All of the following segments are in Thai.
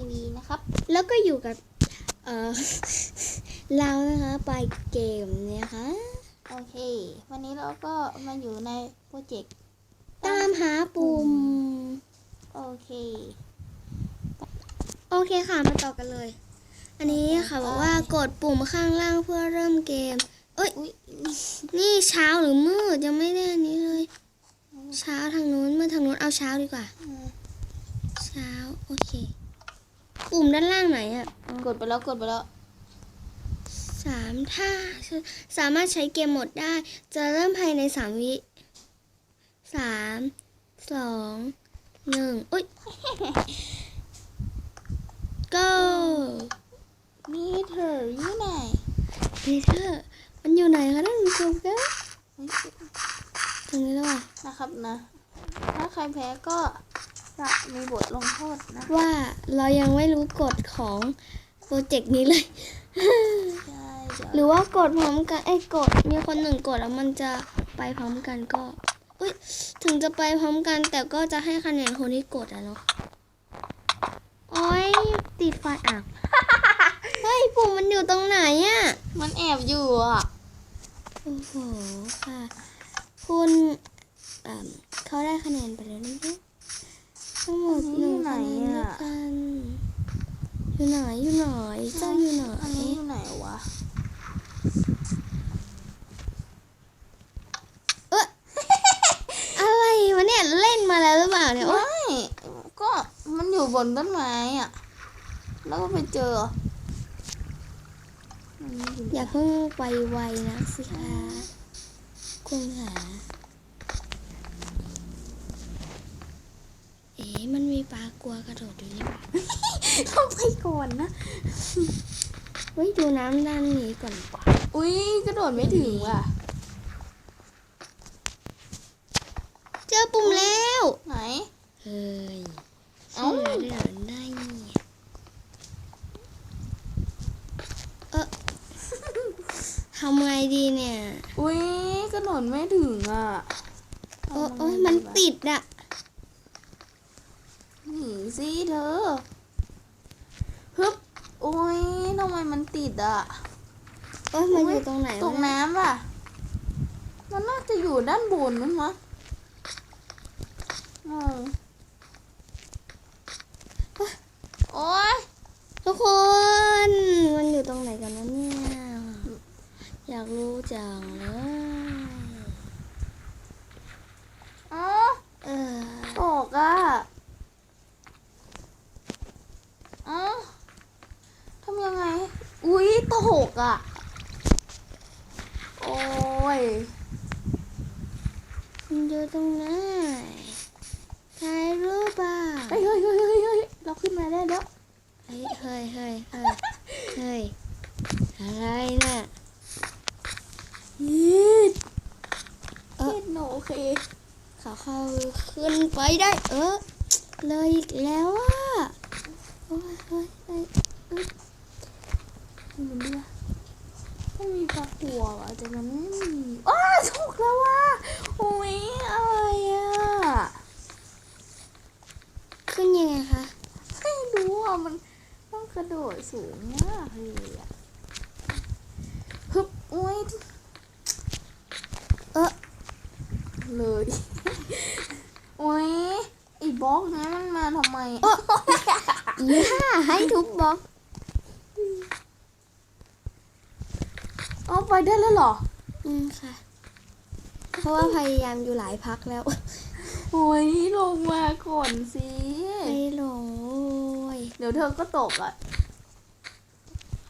ทีวีนะครับ แล้วก็อยู่กับ เออเรานะคะไปเกมเนี่ยค่ะโอเค วันนี้เราก็มาอยู่ในโปรเจกต์ตามหาปุ่ม โอเค โอเคค่ะ มาต่อกันเลย อันนี้ค่ะบอกว่ากดปุ่มข้างล่างเพื่อเริ่มเกม เอ้ยอุ้ยนี่เช้าหรือมืดยังไม่ได้อันนี้เลย เช้าทางนู้นมืดทางนู้นเอาเช้าดีกว่า เช้า โอเค ปุ่มด้านล่างไหนอะอ๋อกดไปแล้วกดไปแล้วสามถ้าสามารถใช้เกมหมดได้ จะเริ่มภายในสามวิสามสองหนึ่งอุ้ย go มีเธออยู่ไหนพีเตอร์มันอยู่ไหนคะท่านผู้ชมคะตรงนี้แล้วว่ะนะครับนะ ถ้าใครแพ้ก็ จะมีบทลงโทษนะว่าเรายังไม่รู้กฎของโปรเจกต์นี้เลย ใช่เดี๋ยวหรือว่ากดพร้อมกันไอ้ยกดมีคนหนึ่งกดแล้วมันจะไปพร้อมกันก็อุ้ยถึงจะไปพร้อมกันแต่ก็จะให้คะแนนคนที่กดอะเนาะโอ้ยติดไฟอะเฮ้ยปุ่มมันอยู่ตรงไหนอะมันแอบอยู่อะ โอ้โหค่ะ คุณเอิ่มเขาได้คะแนนไปแล้วนะคะ ทั้งหมดหนึ่งคะแนนด้วยกันอยู่ไหนอยู่ไหนเจ้าอยู่ไหนอันนี้อยู่ไหนวะเอออะไรวะเนี่ยเล่นมาแล้วหรือเปล่าเนี่ยโอ๊ยไม่ก็มันอยู่บนต้นไม้อะ แล้วก็ไปเจอ อยู่ไหนอย่าเพิ่งไปไวนะสิคะคุณค่ะเอ๊ะมันมี ปลากลัวกระโดดอยู่นี่หว่าต้องไปก่อนนะ เฮ้ยดูน้ำด้านนี้ก่อนดีกว่า อุ้ยกระโดดไม่ถึงว่ะ เจอปุ่มแล้วไหน เฮ้ยเอ้าเชื่อได้หรือได้เนี่ยเออทำไงดีเนี่ย อุ้ยกระโดดไม่ถึงอะ โอ้โอ้ยมันติดอะหนี สิเธอฮึบโอ้ยทำไมมันติดอะโอ้ยมันอยู่ตรงไหนตวะกเนี่ยน้ำป่ะ มันน่าจะอยู่ด้านบนมั้งมะงงโอ้ยทุกคน มันอยู่ตรงไหนกันนะเนี่ย อยากรู้จังเลย อ๋อ เออ ตกอะอ๋อทำยังไง อุ้ยตก อะโอ้ยมันอยู่ตรงไหนถ่ายรูปอะเฮ้ยเฮ้ยเฮ้ยเฮ้ยเฮ้ยเราขึ้นมาได้แล้วเฮ้ยเฮ้ยเฮ้ยเฮ้ยเฮ้ยอะไรน่ะยีดเออยีดโนโอเคเขาเข้าขึ้นไปได้ เออ เลยอีกแล้วอะโอ้ยเฮ้ยเฮ้ยมันเรีย กไม่มีปลาหัวว่ะแต่มันไม่มีอ้าถูกแล้วว่ะโอ้ยอะไรอะ ขึ้นยังไงคะ ไม่รู้อะ มันต้องกระโดดสูงมากเลยอะฮึบโอ้ยเออเลยโอ้ยไอ้บล็อกเนี้ยมันมาทำไมเออย่าให้ทุบบล็อก เอา ไปได้แล้วเหรอ อืมค่ะ เพราะว่าพยายามอยู่หลายพักแล้ว โอ้ยลงมาก่อนสิ ไม่ลงโอ้ยเดี๋ยวเธอก็ตกอะ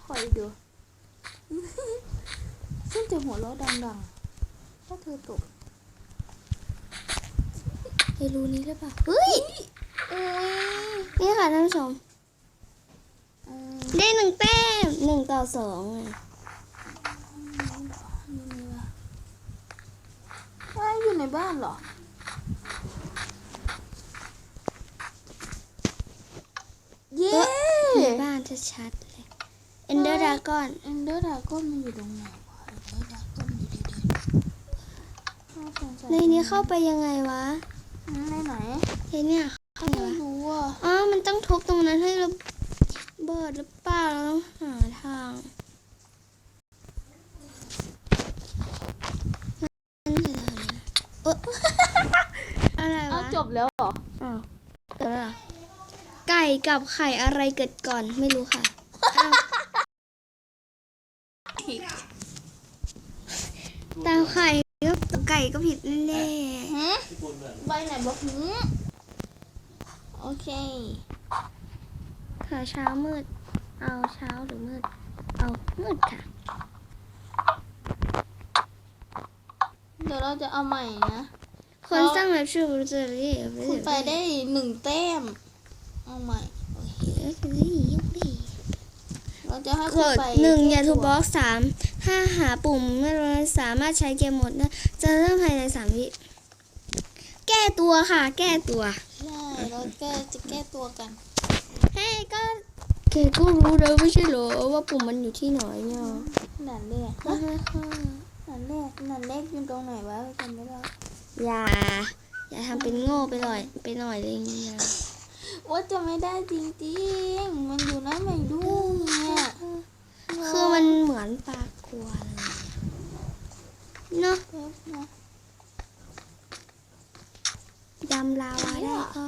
คอยดูซึ่งจะหัวเราะดังๆถ้าเธอตกไอ้รูนี้หรือเปล่าเฮ้ยโอ้ยนี่ค่ะท่านผู้ชมอืมได้หนึ่งแต้มหนึ่งต่อสองอะ นี่ว่ะว่าอยู่ ในบ้านเหรอ เย้ในบ้านชัดๆเลย เอนเดอร์ดากอน เอนเดอร์ดาก้อนมันอยู่ตรงไหนวะเอนเดอร์ดาก้อนอยู่ดีๆในนี้เข้าไปยังไงวะในไหนในเนี่ยเข้าไปไม่วะรู้อะอ๋อ มันต้องทุบตรงนั้นให้เราบิดหรือเปล่าเราต้องหาทางนั่นคืออะไรนะเอออะไร เอา วะ จบ แล้วเหรออ้าวเกิดอะไรอะไก่กับไข่อะไรเกิดก่อนไม่รู้ค่ะอ้าวแต่ไข่ก็ไก่ก็ผิดแน่หืมใบไหนบอกหืมโอเคๆค่ะเช้ามืด เอาเช้าหรือมืด เอามืดค่ะ เดี๋ยวเราจะเอาใหม่นะ คนสร้างแบบชื่อรู้จะเรียกคุณไปได้หนึ่งแต้ม เอาใหม่เราจะให้กคุณดไปหนึ่งแก้อย่าทูตัวบ็อกสามถ้าหาปุ่มไม่สามารถใช้เกมหมดนะจะเริ่มภายในสามวิ แก้ตัวค่ะ แก้ตัวใช่เราก็จะแก้ตัวกันเฮ้ก็แกก็รู้แล้วไม่ใช่เหรอว่าปุ่มมันอยู่ที่ไหนเนี่ยหนันแรกนะฮะค่ะหนันแรกหนันแรกอยู่ตรงไหนวะจำไม่ได้ อย่า อย่าทำเป็นโง่ไปหน่อย ไปหน่อยเลยเนี่ยว่าจะไม่ได้จริงๆ มันอยู่นะไม่ดูเนี่ย คือมันเหมือนปลากลัวเลยเนาะแป๊บนะดำลาวาได้ก็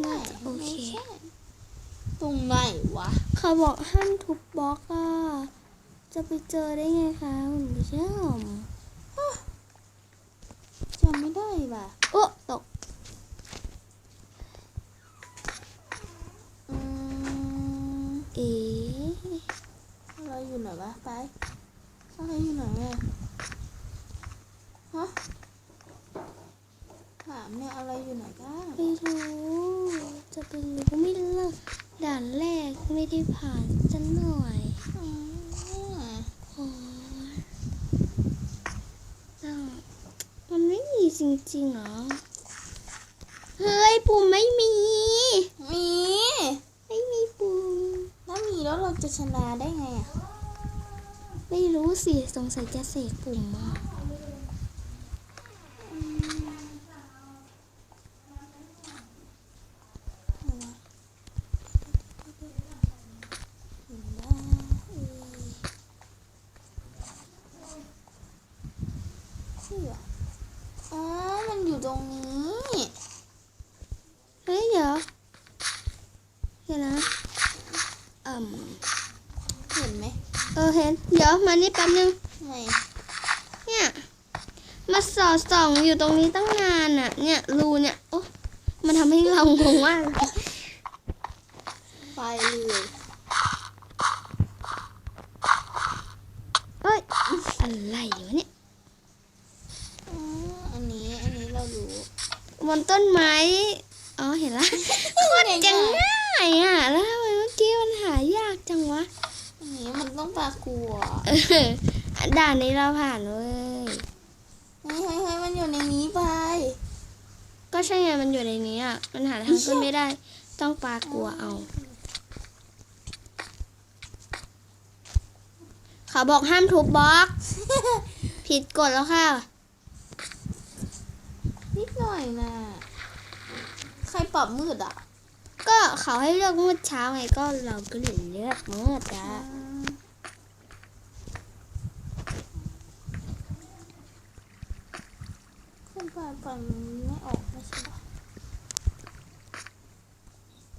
ไม่โอเคไม่ใช่ตรงไหนวะ เขาบอกห้ามทุบบล็อกอะ จะไปเจอได้ไงคะคุณผู้ชม จำไม่ได้ ว่ะโอ้ตกอืมเอ๋อะไรอยู่ไหนวะไปอะไรอยู่ไหนอะฮะถามเนี่ยอะไรอยู่ไหนกันไม่รู้จะไปรู้ไม่เลิกด่านแรกไม่ได้ผ่านสักหน่อย อืม โอ้ยอ้าวมันไม่มี จริงๆเหรอ เฮ้ยปุ่มไม่มี มี ไม่มีปุ่มถ้ามีแล้วเราจะชนะได้ไงอะ ไม่รู้สิ สงสัยจะเสกปุ่มมาเสื้ ออ๋อ มันอยู่ตรงนี้ เฮ้ยเดี๋ยวเดี๋ยวนะอืมเห็นไหมเออเห็น เดี๋ยวมานี่แป๊บนึงไม่เนี่ย มาสอดส่องอยู่ตรงนี้ตั้งนานอะ เนี่ยรูเนี่ย โอ้มันทำให้เรางงว่ากไปเลยเอ้ย อะไรวะเนี่ย อ๋ออันนี้ อันนี้เรารู้ บนต้นไม้ อ๋อ เห็นละโคตรจะง่ายอะ แล้วทำไมเมื่อกี้มันหายากจังวะ อันนี้มันต้องปลากลัวเออด่านนี้เราผ่านเว้ย เฮ้ยเฮ้ยเฮ้ยมันอยู่ในนี้ไป ก็ใช่ไงมันอยู่ในนี้อะ มันหาทางขึ้นไม่ได้ ต้องปลากลัวเอา เขาบอกห้ามทุบบล็อก ผิดกฎแล้วค่ะนิด หน่อยนะใครปรับมืดอะ ก็เขาให้เลือกมืดเช้าไงก็เราก็เลยเลือกมืดอะขึ้นไปฟังไม่ออกไม่ใช่ปะ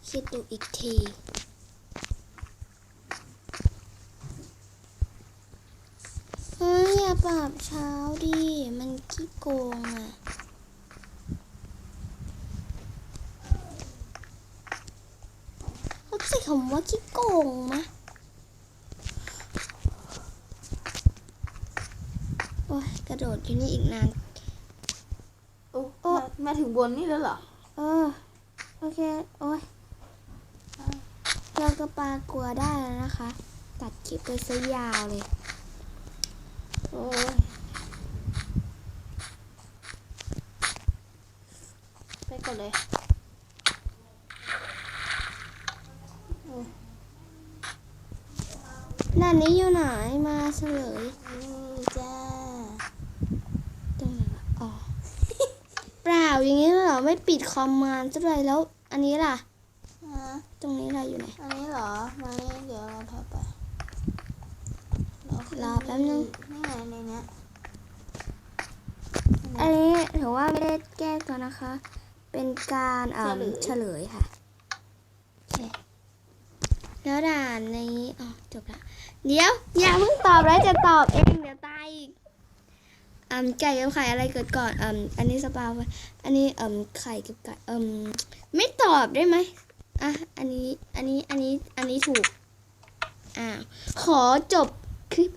คิดดูอีกทีเฮ้ยอย่าปรับเช้าดิ มันขี้โกงอะ เขาใช้คำว่า ขี้โกงมะโอ้ยกระโดดอยู่นี่อีกนาน โอ้โอ้ มามาถึงบนนี่แล้วเหรอ เออ โอเค โอ้ยเราก็ปลากลัวได้แล้วนะคะ ตัดคลิปไปซะยาวเลย โอ้ยไปก่อนเลย ด้านนี้อยู่ไหนมาเฉลยนี่จ้าตรงไหนวะอ๋อเปล่าอย่างนี้เหรอไม่ปิดคอมมานด์ซะเลยแล้ว อันนี้ล่ะ ฮะตรงนี้เราอยู่ไหนอันนี้เหรอมาเดี๋ยวเราถอยไปรอแป๊บนึงนี่ไงในเนี้ยอันนี้ถือว่าไม่ได้แก้ตัวนะคะ เป็นการเอ่อเฉลยค่ะโอเค แล้วด่านนี้อ๋อจบละ เดี๋ยวอย่าเพิ่งตอบแล้วจะตอบเองเดี๋ยวตายอีกอืมไก่กับไข่อะไรเกิดก่อนอืมอันนี้สปาอันนี้อืมไข่กับไก่อืมไม่ตอบได้ไหมอะอันนี้อันนี้อันนี้อันนี้ถูกอ่าขอจบคลิป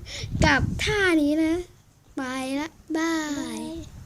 กับท่านี้นะ ไปละบาย